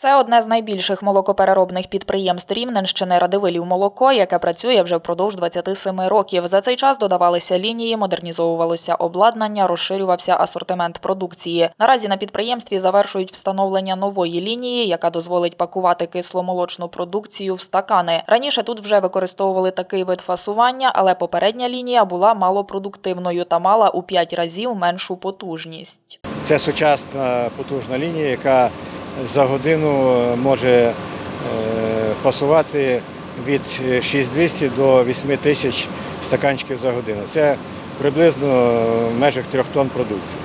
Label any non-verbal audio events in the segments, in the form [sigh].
Це одне з найбільших молокопереробних підприємств Рівненщини Радивилів молоко, яке працює вже впродовж 27 років. За цей час додавалися лінії, модернізовувалося обладнання, розширювався асортимент продукції. Наразі на підприємстві завершують встановлення нової лінії, яка дозволить пакувати кисломолочну продукцію в стакани. Раніше тут вже використовували такий вид фасування, але попередня лінія була малопродуктивною та мала у 5 разів меншу потужність. Це сучасна потужна лінія, яка за годину може е, фасувати від 6200 до 8000 стаканчиків за годину. Це приблизно в межах 3 тонн продукції.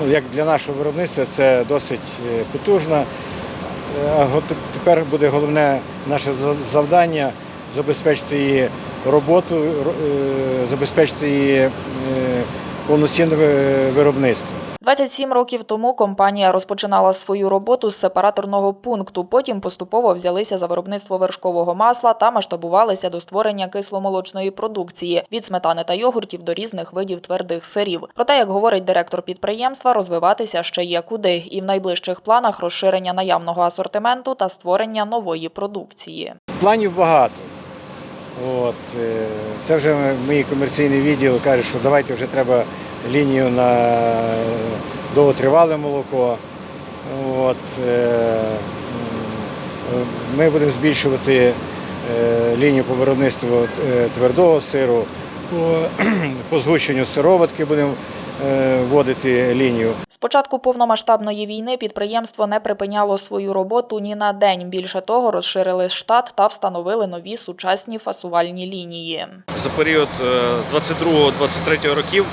Ну, як для нашого виробництва це досить е, потужно. Е, а Тепер буде головне наше завдання забезпечити її роботу, е, забезпечити її е, повноцінне виробництво. 27 років тому компанія розпочинала свою роботу з сепараторного пункту. Потім поступово взялися за виробництво вершкового масла та масштабувалися до створення кисломолочної продукції від сметани та йогуртів до різних видів твердих сирів. Проте, як говорить директор підприємства, розвиватися ще є куди, і в найближчих планах розширення наявного асортименту та створення нової продукції. Планів багато. От, е, це вже мій комерційний відділ каже, що давайте вже треба лінію на довготривале молоко. От, е, ми будемо збільшувати е, лінію по виробництву е, твердого сиру, по, [clears throat] по згущенню сироватки будемо вводити лінію. З початку повномасштабної війни підприємство не припиняло свою роботу ні на день. Більше того, розширили штат та встановили нові сучасні фасувальні лінії. За період е, 22-23 років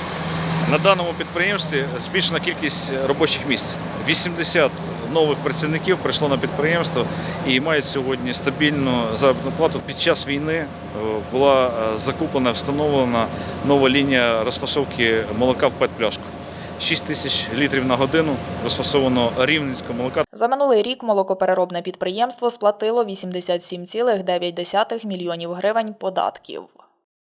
на даному підприємстві збільшена кількість робочих місць. 80 нових працівників прийшло на підприємство і мають сьогодні стабільну заробітну плату. Під час війни е, була е, закуплена, встановлена нова лінія розфасовки молока в пет-пляшку. 6 тисяч літрів на годину розфасовано рівненського молока. За минулий рік молокопереробне підприємство сплатило 87,9 мільйонів гривень податків.